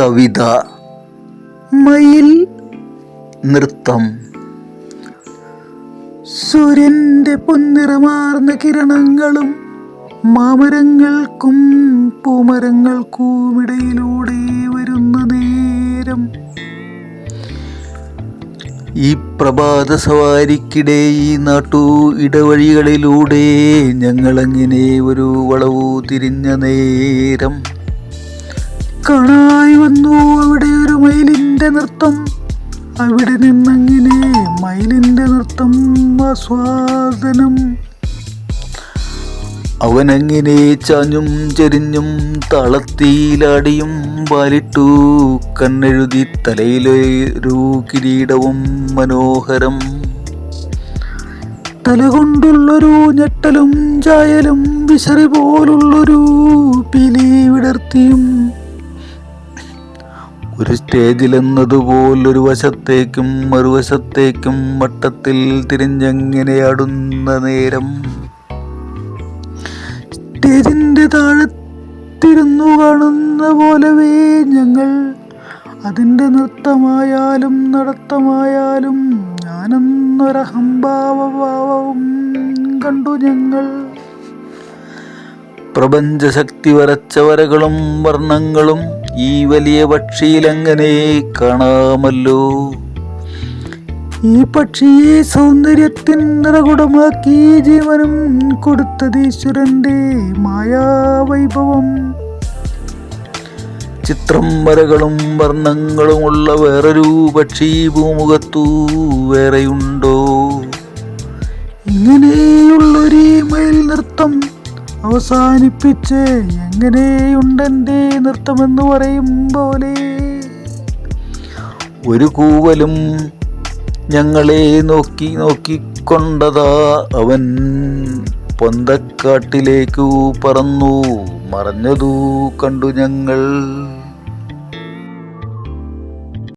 കവിത മയിൽ നൃത്തം. സൂര്യന്റെ പൊന്നിറമാർന്ന കിരണങ്ങളും മാമരങ്ങൾക്കും പൂമരങ്ങൾക്കുമിടയിലൂടെ വരുന്ന നേരം. ഈ പ്രഭാത സവാരിക്കിടെ ഈ നാട്ടു ഇടവഴികളിലൂടെ ഞങ്ങളങ്ങനെ ഒരു വളവു തിരിഞ്ഞ നേരം. കാണായി വന്നു അവിടെ ഒരു മയിലിന്റെ നൃത്തം. അവിടെ നിന്നങ്ങനെ മയിലിന്റെ നൃത്തം ആസ്വാദനം. അവനങ്ങനെ ചാഞ്ഞും ചെരിഞ്ഞും തളത്തിയിലാടിയും വാലിട്ടു. കണ്ണെഴുതി തലയിലൊരു കിരീടവും മനോഹരം. തലകൊണ്ടുള്ളൊരു ഞെട്ടലും ചായലും വിശറി പോലുള്ളൊരു പിലി വിടർത്തിയും ഒരു സ്റ്റേജിലെന്നതുപോലൊരു വശത്തേക്കും മറുവശത്തേക്കും വട്ടത്തിൽ തിരിഞ്ഞെങ്ങനെ ആടുന്ന നേരം. സ്റ്റേജിന്റെ താഴത്തിരുന്നു കാണുന്ന പോലവേ ഞങ്ങൾ. അതിന്റെ നൃത്തമായാലും നടത്തമായാലും ഞാനെന്നൊരഹംഭാവഭാവവും കണ്ടു ഞങ്ങൾ. പ്രപഞ്ചശക്തി വരച്ച വരകളും വർണങ്ങളും ഈ വലിയ പക്ഷിയിലങ്ങനെ കാണാമല്ലോ? ഈ പക്ഷിയെ സൗന്ദര്യത്തിൻ നിറകുടമാക്കി ജീവനും കൊടുത്തത് ഈശ്വരന്റെ മായാവൈഭവം. ചിത്രം വരകളും വർണങ്ങളുമുള്ള വേറൊരു പക്ഷി ഭൂമുഖത്തു വേറെയുണ്ടോ? ഇങ്ങനെയുള്ളൊരു മയിൽ നൃത്തം അവസാനിപ്പിച്ച് എങ്ങനെയുണ്ടെന്റെ നൃത്തമെന്ന് പറയും പോലെ. ഒരു കൂവലും ഞങ്ങളെ നോക്കി നോക്കിക്കൊണ്ടതാ അവൻ. പൊന്തക്കാട്ടിലേക്കു പറന്നു മറഞ്ഞതു കണ്ടു ഞങ്ങൾ.